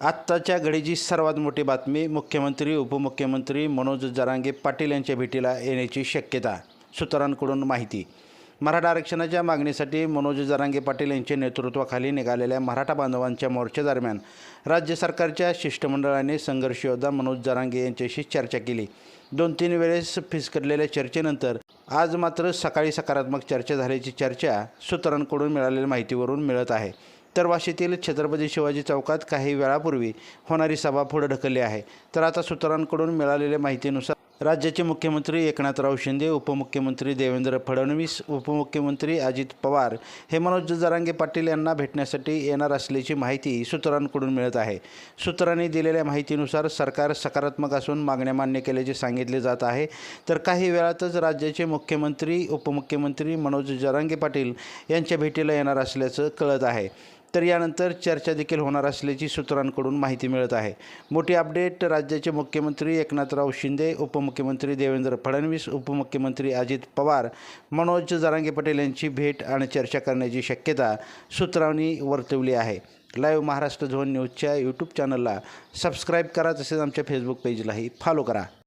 आत्ताच्या घडीची सर्वात मोठी बातमी मुख्यमंत्री उपमुख्यमंत्री मनोज जरांगे पाटील यांच्या भेटीला येण्याची शक्यता सूत्रांकडून माहिती. मराठा आरक्षणाच्या मागणीसाठी मनोज जरांगे पाटील यांच्या नेतृत्वाखाली निघालेल्या मराठा बांधवांच्या मोर्चादरम्यान राज्य सरकारच्या शिष्टमंडळाने संघर्ष योद्धा मनोज जरांगे यांच्याशी चर्चा केली. दोन तीन वेळेस फिसकटलेल्या चर्चेनंतर आज मात्र सकाळी सकारात्मक चर्चा झाल्याची चर्चा सूत्रांकडून मिळालेल्या माहितीवरून मिळत आहे. तर वाशीतील छत्रपती शिवाजी चौकात काही वेळापूर्वी होणारी सभा पुढे ढकलली आहे. तर आता सूत्रांकडून मिळालेल्या माहितीनुसार राज्याचे मुख्यमंत्री एकनाथराव शिंदे उपमुख्यमंत्री देवेंद्र फडणवीस उपमुख्यमंत्री अजित पवार हे मनोज जरांगे पाटील यांना भेटण्यासाठी येणार असल्याची माहिती सूत्रांकडून मिळत आहे. सूत्रांनी दिलेल्या माहितीनुसार सरकार सकारात्मक असून मागण्या मान्य केल्याचे सांगितले जात आहे. तर काही वेळातच राज्याचे मुख्यमंत्री उपमुख्यमंत्री मनोज जरांगे पाटील यांच्या भेटीला येणार असल्याचं कळत आहे. तर यानंतर चर्चा देखील होणार असल्याची सूत्रांकडून माहिती मिळत आहे. मोठी अपडेट राज्याचे मुख्यमंत्री एकनाथराव शिंदे उपमुख्यमंत्री देवेंद्र फडणवीस उपमुख्यमंत्री अजित पवार मनोज जरांगे पटेल यांची भेट आणि चर्चा करण्याची शक्यता सूत्रांनी वर्तवली आहे. लाईव्ह महाराष्ट्र झोन न्यूजच्या यूट्यूब चॅनलला सबस्क्राईब करा तसेच आमच्या फेसबुक पेजलाही फॉलो करा.